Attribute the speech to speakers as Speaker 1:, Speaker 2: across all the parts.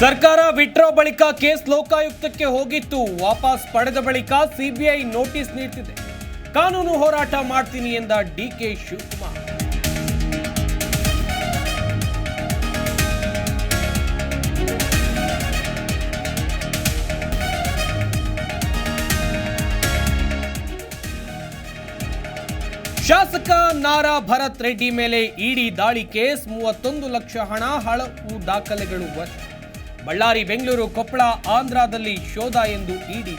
Speaker 1: ಸರ್ಕಾರ ವಿಟ್ರೋ ಬಳಿಕ ಕೇಸ್ ಲೋಕಾಯುಕ್ತಕ್ಕೆ ಹೋಗಿತ್ತು. ವಾಪಸ್ ಪಡೆದ ಬಳಿಕ ಸಿಬಿಐ ನೋಟಿಸ್ ನೀಡ್ತಿದೆ. ಕಾನೂನು ಹೋರಾಟ ಮಾಡ್ತೀನಿ ಎಂದ ಡಿಕೆ ಶಿವಕುಮಾರ್. ಶಾಸಕ ನಾರಾ ಭರತ್ ರೆಡ್ಡಿ ಮೇಲೆ ಇಡಿ ದಾಳಿ ಕೇಸ್. ಮೂವತ್ತೊಂದು ಲಕ್ಷ ಹಣ ಹಳವು ದಾಖಲೆಗಳು ವಶ ಬಳ್ಳಾರಿ, ಬೆಂಗಳೂರು, ಕೊಪ್ಪಳ, ಆಂಧ್ರದಲ್ಲಿ ಶೋಧ ಎಂದು ಇಡಿ.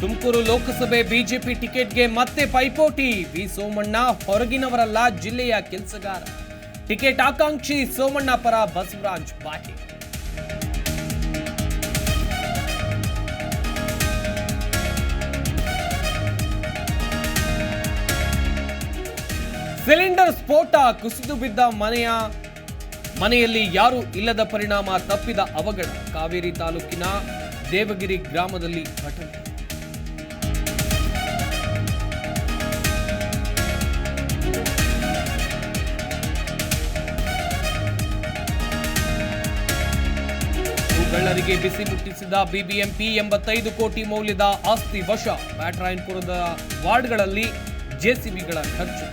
Speaker 1: ತುಮಕೂರು ಲೋಕಸಭೆ ಬಿಜೆಪಿ ಟಿಕೆಟ್ಗೆ ಮತ್ತೆ ಪೈಪೋಟಿ. ವಿ. ಸೋಮಣ್ಣ ಹೊರಗಿನವರಲ್ಲ ಜಿಲ್ಲೆಯ ಕೆಲಸಗಾರ. ಟಿಕೆಟ್ ಆಕಾಂಕ್ಷಿ ಸೋಮಣ್ಣ ಪರ ಬಸವರಾಜ್ ಬಾಟಿ ಸಿಲಿಂಡರ್ ಸ್ಫೋಟ, ಕುಸಿದು ಬಿದ್ದ ಮನೆಯ, ಮನೆಯಲ್ಲಿ ಯಾರೂ ಇಲ್ಲದ ಪರಿಣಾಮ ತಪ್ಪಿದ ಅವಘಡ. ಕಾವೇರಿ ತಾಲೂಕಿನ ದೇವಗಿರಿ ಗ್ರಾಮದಲ್ಲಿ ಘಟನೆ. ಗಳ್ಳರಿಗೆ ಬಿಸಿ ಮುಟ್ಟಿಸಿದ ಬಿಬಿಎಂಪಿ ಎಂಬತ್ತೈದು ಕೋಟಿ ಮೌಲ್ಯದ ಆಸ್ತಿ ವಶ. ಬ್ಯಾಟ್ರಾಯನ್ಪುರದ ವಾರ್ಡ್ಗಳಲ್ಲಿ ಜೆಸಿಬಿಗಳ ಖರ್ಚು.